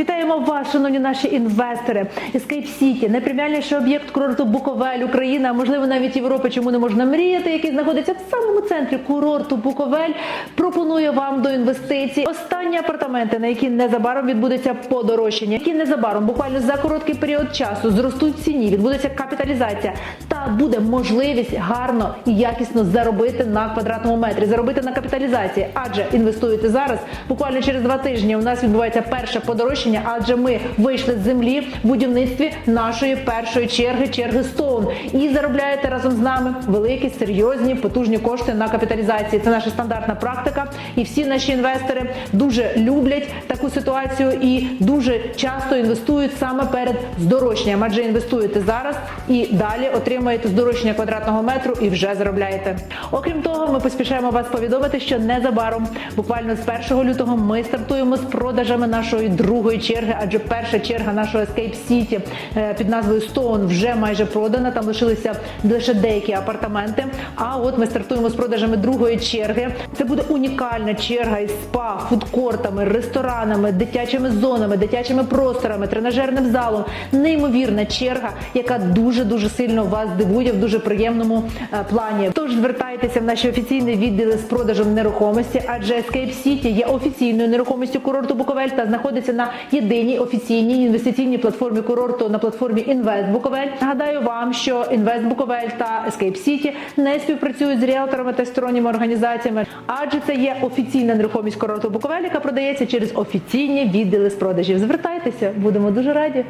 Вітаємо вас, шановні наші інвестори. Escape City – найпреміальніший об'єкт курорту Буковель, Україна, можливо навіть Європи, чому не можна мріяти, який знаходиться в самому центрі курорту Буковель, пропонує вам до інвестицій останні апартаменти, на які незабаром відбудеться подорожчання, які незабаром, буквально за короткий період часу, зростуть ціні, відбудеться капіталізація та буде можливість гарно і якісно заробити на квадратному метрі, заробити на капіталізації. Адже інвестуєте зараз. Буквально через два тижні у нас відбувається перше подорожчання, адже ми вийшли з землі в будівництві нашої першої черги, черги Стоун, і заробляєте разом з нами великі, серйозні, потужні кошти на капіталізації. Це наша стандартна практика, і всі наші інвестори дуже люблять таку ситуацію і дуже часто інвестують саме перед здорожчанням. Адже інвестуєте зараз і далі отримаєте здорожчання квадратного метру і вже заробляєте. Окрім того, ми поспішаємо вас повідомити, що незабаром, буквально з 1 лютого, ми стартуємо з продажами нашої другої черги, адже перша черга нашого Escape City е, під назвою Stone вже майже продана. Там лишилися лише деякі апартаменти. А от ми стартуємо з продажами другої черги. Це буде унікальна черга із спа, фудкортами, ресторанами, дитячими зонами, дитячими просторами, тренажерним залом. Неймовірна черга, яка дуже дуже сильно вас дивує в дуже приємному е, плані. Тож звертайтеся в наші офіційні відділи з продажем нерухомості, адже Escape City є офіційною нерухомістю курорту Буковель та знаходиться на єдиній офіційній інвестиційній платформі курорту на платформі Інвест Буковель. Нагадаю вам, що Інвест Буковель та Escape City не співпрацюють з ріелторами та сторонніми організаціями, адже це є офіційна нерухомість курорту Буковель, яка продається через офіційні відділи з продажів. Звертайтеся, будемо дуже раді.